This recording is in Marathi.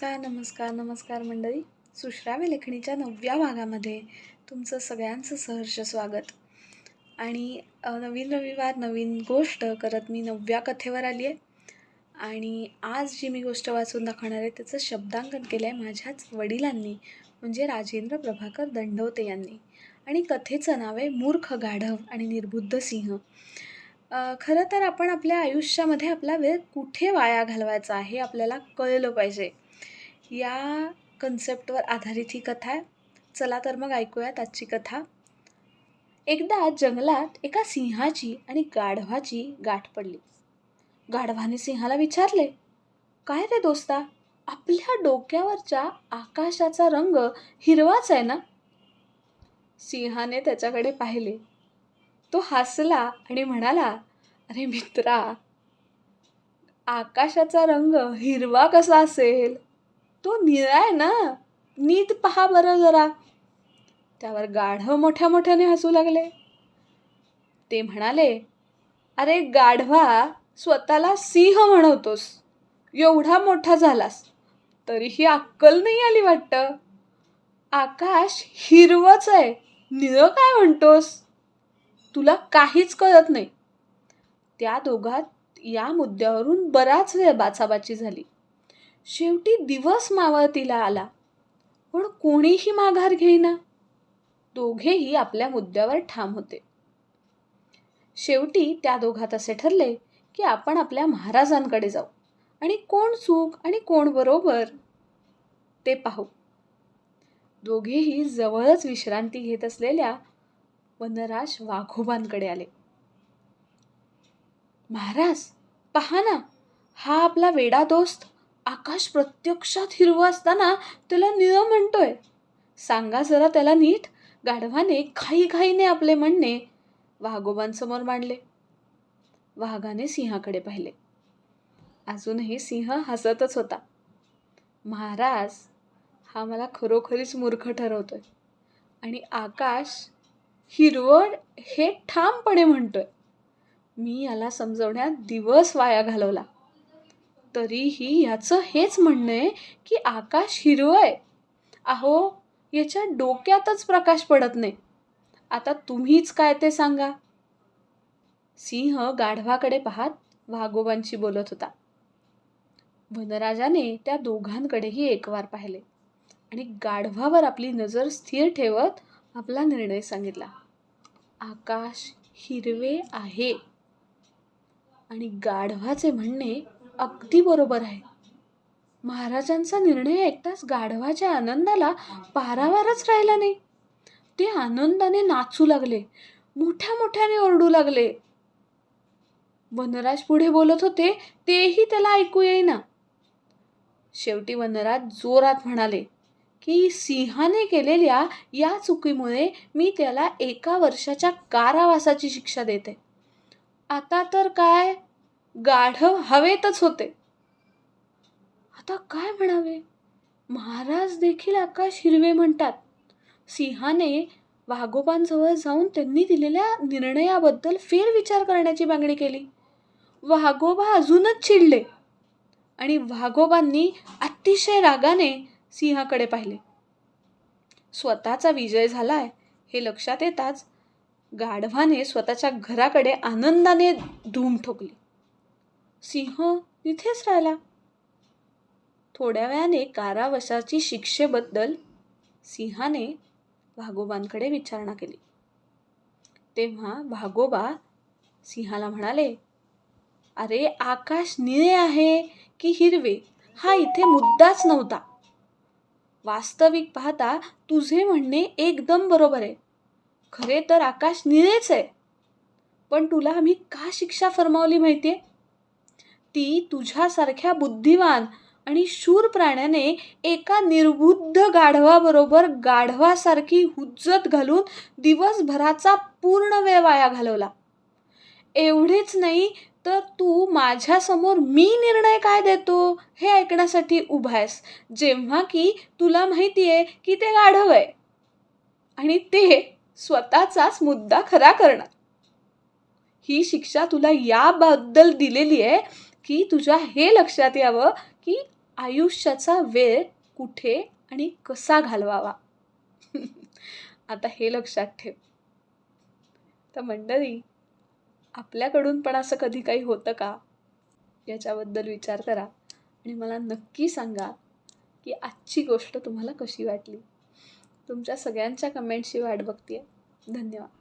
काय नमस्कार नमस्कार मंडळी. सुश्राव्य लेखणीच्या नवव्या भागामध्ये तुमचं सगळ्यांचं सहर्ष स्वागत. आणि नवीन रविवार नवीन गोष्ट करत मी नवव्या कथेवर आली आहे. आणि आज जी मी गोष्ट वाचून दाखवणार आहे त्याचं शब्दांकन केलं आहे माझ्याच वडिलांनी म्हणजे राजेंद्र प्रभाकर दंडवते यांनी. आणि कथेचं नाव आहे मूर्ख गाढव आणि निर्बुद्ध सिंह. खरं तर आपण आपल्या आयुष्यामध्ये आपला वेळ कुठे वाया घालवायचा हे आपल्याला कळलं पाहिजे. या कन्सेप्टवर आधारित ही कथा आहे. चला तर मग ऐकूयात आजची कथा. एकदा जंगलात एका सिंहाची आणि गाढवाची गाठ पडली. गाढवाने सिंहाला विचारले काय रे दोस्ता आपल्या डोक्यावरच्या आकाशाचा रंग हिरवाच आहे ना? सिंहाने त्याच्याकडे पाहिले. तो हसला आणि म्हणाला अरे मित्रा आकाशाचा रंग हिरवा कसा असेल? तो निळा आहे ना? नीट पहा बरं जरा. त्यावर गाढव मोठ्या मोठ्याने हसू लागले. ते म्हणाले अरे गाढवा स्वतःला सिंह म्हणवतोस. एवढा मोठा झालास. तरीही अक्कल नाही आली वाटतं. आकाश हिरवच आहे. निळं काय म्हणतोस? तुला काहीच कळत नाही. त्या दोघात या मुद्द्यावरून बराच वेळ बाचाबाची झाली. शेवटी दिवस मावळतीला आला. पण कोणीही माघार घेईना. दोघेही आपल्या मुद्द्यावर ठाम होते. शेवटी त्या दोघात असे ठरले की आपण आपल्या महाराजांकडे जाऊ. आणि कोण चूक आणि कोण बरोबर ते पाहू. दोघेही जवळच विश्रांती घेत असलेल्या वनराज वाघोबांकडे आले. महाराज पहा ना हा आपला वेडा दोस्त आकाश प्रत्यक्षात हिरवं असताना त्याला निळं म्हणतोय. सांगा जरा त्याला नीट. गाढवाने घाई घाईने आपले म्हणणे वाघोबांसमोर मांडले. वाघाने सिंहाकडे पाहिले. अजूनही सिंह हसतच होता. महाराज हा मला खरोखरीच मूर्ख ठरवतोय. आणि आकाश हिरवळ हे ठामपणे म्हणतोय. मी याला समजवण्यात दिवस वाया घालवला. तरीही याचं हेच म्हणणं आहे की आकाश हिरवं आहे. अहो याच्या डोक्यातच प्रकाश पडत नाही. आता तुम्हीच काय ते सांगा. सिंह गाढवाकडे पाहत वाघोबांशी बोलत होता. वनराजाने त्या दोघांकडेही एकवार पाहिले आणि गाढवावर आपली नजर स्थिर ठेवत आपला निर्णय सांगितला. आकाश हिरवे आहे. आणि गाढवाचे म्हणणे अगदी बरोबर आहे. महाराजांचा निर्णय ऐकताच गाढवाच्या आनंदाला पारावारच राहिला नाही. ते आनंदाने नाचू लागले मोठ्या मोठ्याने ओरडू लागले. वनराज पुढे बोलत होते तेही त्याला ऐकू येईना. शेवटी वनराज जोरात म्हणाले की सिंहाने केलेल्या या चुकीमुळे मी त्याला एका वर्षाच्या कारावासाची शिक्षा देते. आता तर काय गाढव हवेतच होते. आता काय म्हणावे? महाराज देखील आकाश हिरवे म्हणतात. सिंहाने वाघोबांजवळ जाऊन त्यांनी दिलेल्या निर्णयाबद्दल फेरविचार करण्याची मागणी केली. वाघोबा अजूनच चिडले आणि वाघोबांनी अतिशय रागाने सिंहाकडे पाहिले. स्वतःचा विजय झालाय हे लक्षात येताच गाढवाने स्वतःच्या घराकडे आनंदाने धूम ठोकली. सिंह तिथेच राहिला. थोड्या वेळाने कारावासाची शिक्षेबद्दल सिंहाने भागोबांकडे विचारणा केली. तेव्हा भागोबा सिंहाला म्हणाले अरे आकाश निळे आहे की हिरवे? हा इथे मुद्दाच नव्हता. वास्तविक पाहता तुझे म्हणणे एकदम बरोबर आहे. खरे तर आकाश निळेच आहे. पण तुला आम्ही का शिक्षा फरमावली माहितीये? ती तुझ्यासारख्या बुद्धिवान आणि शूर प्राण्याने एका निर्बुद्ध गाढवाबरोबर गाढवासारखी हुज्जत घालून दिवसभराचा पूर्ण वेळ वाया घालवला. एवढेच नाही तर तू माझ्यासमोर मी निर्णय काय देतो हे ऐकण्यासाठी उभा आहेस जेव्हा की तुला माहिती आहे की ते गाढव आहे. आणि ते स्वतःचाच मुद्दा खरा करणार. ही शिक्षा तुला याबद्दल दिलेली आहे की तुझ्या हे लक्षात यावं की आयुष्याचा वेळ कुठे आणि कसा घालवावा? आता हे लक्षात ठेव. तर मंडळी आपल्याकडून पण असं कधी काही होतं का? याच्याबद्दल विचार करा आणि मला नक्की सांगा की आजची गोष्ट तुम्हाला कशी वाटली. तुमच्या सगळ्यांच्या कमेंटची वाट बघते धन्यवाद.